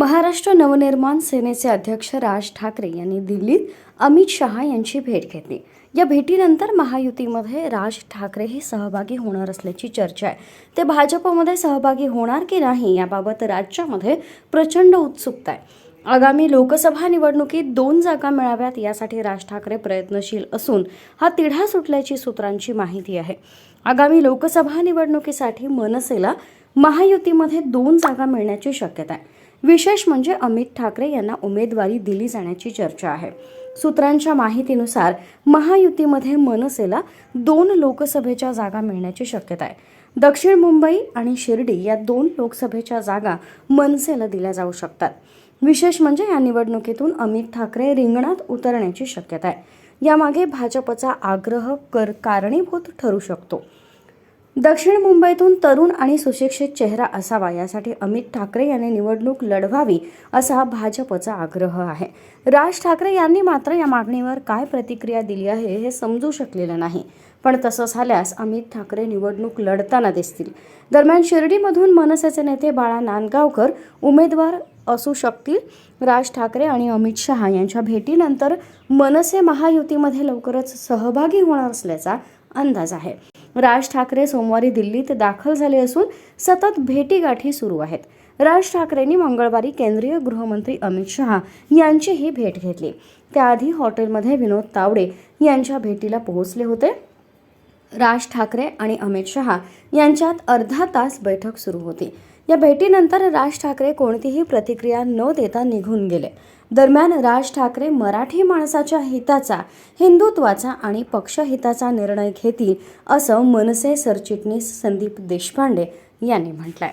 महाराष्ट्र नवनिर्माण सेनेचे अध्यक्ष राज ठाकरे यांनी दिल्लीत अमित शहा यांची भेट घेतली. या भेटीनंतर महायुतीमध्ये राज ठाकरे हे सहभागी होणार असल्याची चर्चा आहे. ते भाजपमध्ये सहभागी होणार की नाही याबाबत राज्यामध्ये प्रचंड उत्सुकता आहे. आगामी लोकसभा निवडणुकीत दोन जागा मिळाव्यात यासाठी राज ठाकरे प्रयत्नशील असून हा तिढा सुटल्याची सूत्रांची माहिती आहे. आगामी लोकसभा निवडणुकीसाठी मनसेला महायुतीमध्ये दोन जागा मिळण्याची शक्यता आहे. विशेष म्हणजे अमित ठाकरे यांना उमेदवारी दिली जाण्याची चर्चा आहे. सूत्रांच्या माहितीनुसार महायुतीमध्ये मनसेला दोन लोकसभेच्या जागा मिळण्याची शक्यता आहे. दक्षिण मुंबई आणि शिर्डी या दोन लोकसभेच्या जागा मनसेला दिल्या जाऊ शकतात. विशेष म्हणजे या निवडणुकीतून अमित ठाकरे रिंगणात उतरण्याची शक्यता आहे. यामागे भाजपचा आग्रह कर कारणीभूत ठरू शकतो. दक्षिण मुंबईतून तरुण आणि सुशिक्षित चेहरा असावा यासाठी अमित ठाकरे यांनी निवडणूक लढवावी असा भाजपचा आग्रह आहे. राज ठाकरे यांनी मात्र या मागणीवर काय प्रतिक्रिया दिली आहे हे समजू शकलेलं नाही. पण तसं झाल्यास अमित ठाकरे निवडणूक लढताना दिसतील. दरम्यान शिर्डीमधून मनसेचे नेते बाळा नांदगावकर उमेदवार असू शकतील. राज ठाकरे आणि अमित शहा यांच्या भेटीनंतर मनसे महायुतीमध्ये लवकरच सहभागी होणार असल्याचा अंदाज आहे. राज ठाकरे सोमवारी दिल्लीत दाखल झाले असून सतत भेटीगाठी सुरू आहेत. राज ठाकरेंनी मंगळवारी केंद्रीय गृहमंत्री अमित शहा यांचीही भेट घेतली. त्याआधी हॉटेलमध्ये विनोद तावडे यांच्या भेटीला पोहोचले होते. राज ठाकरे आणि अमित शहा यांच्यात अर्धा तास बैठक सुरू होती. या भेटीनंतर राज ठाकरे कोणतीही प्रतिक्रिया न देता निघून गेले. दरम्यान राज ठाकरे मराठी माणसाच्या हिताचा हिंदुत्वाचा आणि पक्षहिताचा निर्णय घेतील असं मनसे सरचिटणीस संदीप देशपांडे यांनी म्हटलंय.